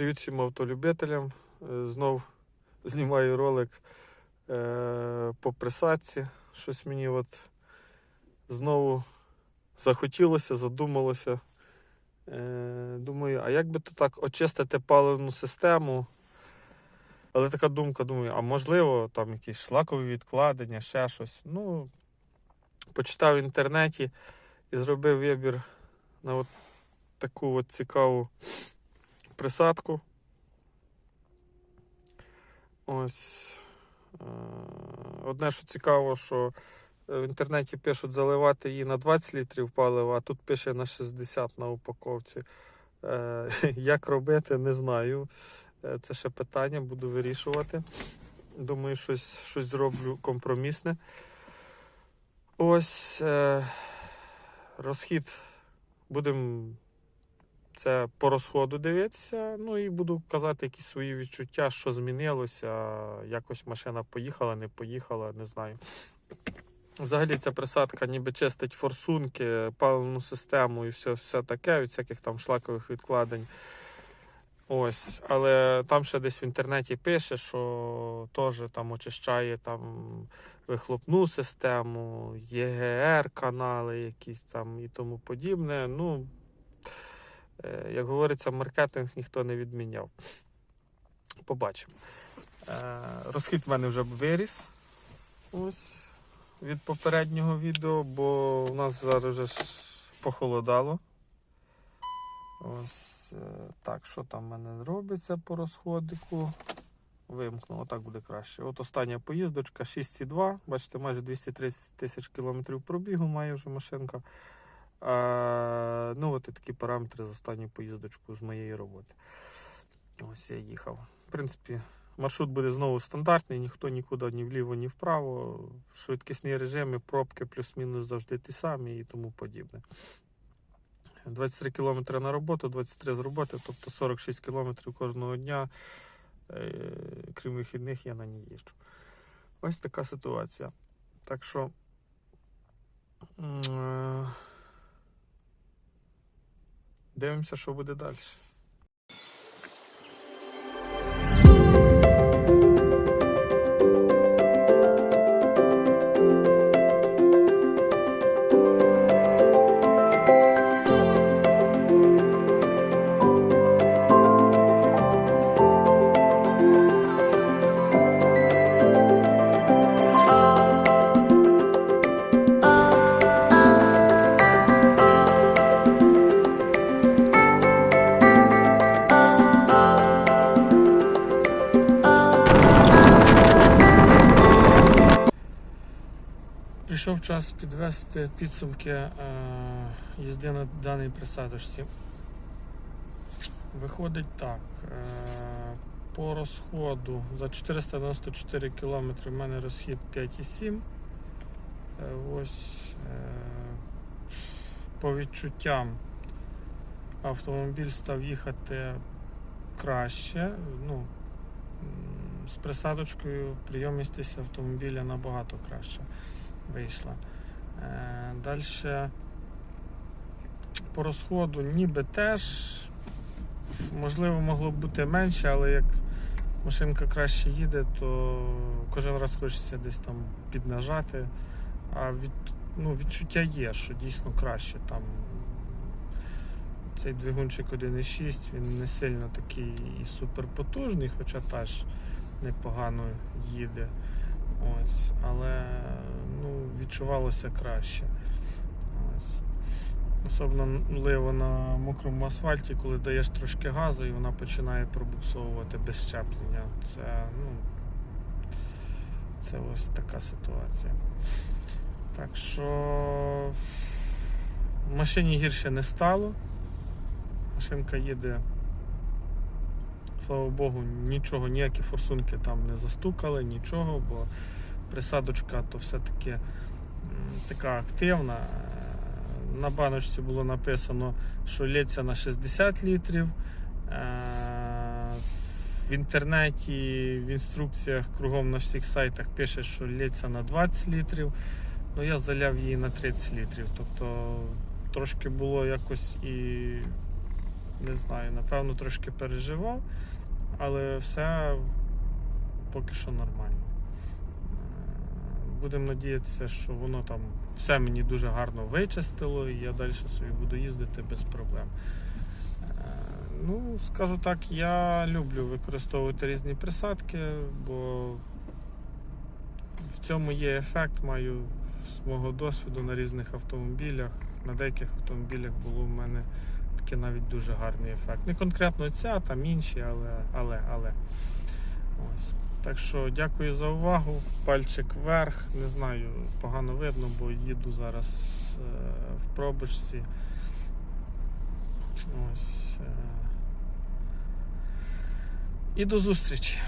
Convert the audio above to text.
Привіт всім автолюбителям. Е, Знов знімаю ролик е, по присадці. Щось мені от знову захотілося, задумалося. Е, Думаю, а як би то так очистити паливну систему? Але така думка, думаю, а можливо, там якісь шлакові відкладення, ще щось. Ну, почитав в інтернеті і зробив вибір на от таку от цікаву присадку. Ось. е, Одне, що цікаво, що в інтернеті пишуть заливати її на 20 літрів палива, а тут пише на 60 на упаковці. Е, Як робити, не знаю. Е, Це ще питання, буду вирішувати. Думаю, щось, щось зроблю компромісне. Ось е, розхід будемо це по розходу дивитися. Ну і буду казати якісь свої відчуття, що змінилося. Якось машина поїхала, не поїхала, не знаю. Взагалі ця присадка ніби чистить форсунки, паливну систему і все, все таке, від всяких там шлакових відкладень. Ось, але там ще десь в інтернеті пише, що теж там очищає там вихлопну систему, ЄГР канали якісь там і тому подібне. Ну, е, як говориться, маркетинг ніхто не відміняв. Побачимо. Е, Розхід в мене вже виріс. Ось від попереднього відео, бо у нас зараз вже похолодало. Ось е, так, що там в мене робиться по розходику. Вимкну, отак буде краще. От остання поїздочка 6,2. Бачите, майже 230 тисяч кілометрів пробігу має вже машинка. А, ну, от і такі параметри з останньою поїздочкою з моєї роботи. Ось я їхав. В принципі, маршрут буде знову стандартний, ніхто нікуди ні вліво, ні вправо. Швидкісні режими, пробки плюс-мінус завжди ті самі і тому подібне. 23 км на роботу, 23 з роботи, тобто 46 км кожного дня. Е, Крім вихідних, я на ній їжджу. Ось така ситуація. Так що. Дивимося, що буде далі. Прийшов час підвести підсумки е, їзди на даній присадочці. Виходить так. Е, по розходу за 494 км в мене розхід 5,7. Е, ось по відчуттям автомобіль став їхати краще. Ну, з присадочкою прийомістість автомобіля набагато краще вийшла. Е, Далі по розходу ніби теж можливо могло б бути менше, але як машинка краще їде, то кожен раз хочеться десь там піднажати. А від, ну, відчуття є, що дійсно краще там. Цей двигунчик 1.6, він не сильно такий і суперпотужний, хоча теж непогано їде. Ось, але ну, відчувалося краще. Ось. Особливо на мокрому асфальті, коли даєш трошки газу і вона починає пробуксовувати без щеплення. Це, ну, це ось така ситуація. Так що в машині гірше не стало. Машинка їде, слава Богу, нічого, ніякі форсунки там не застукали, нічого, бо присадочка то все-таки така активна. На баночці було написано, що лється на 60 літрів. Е, В інтернеті, в інструкціях кругом на всіх сайтах пише, що лється на 20 літрів. Ну я заляв її на 30 літрів. Тобто трошки було якось і не знаю, напевно, трошки переживав, але все поки що нормально. Е, Будемо надіятися, що воно там все мені дуже гарно вичистило, і я далі собі буду їздити без проблем. Е, Ну, скажу так, я люблю використовувати різні присадки, бо в цьому є ефект, маю з мого досвіду на різних автомобілях. На деяких автомобілях було в мене такий навіть дуже гарний ефект. Не конкретно ця, там інші, але. але, але. Ось. Так що дякую за увагу. Пальчик вверх. Не знаю, погано видно, бо їду зараз е, в пробочці. Ось. Е. І до зустрічі.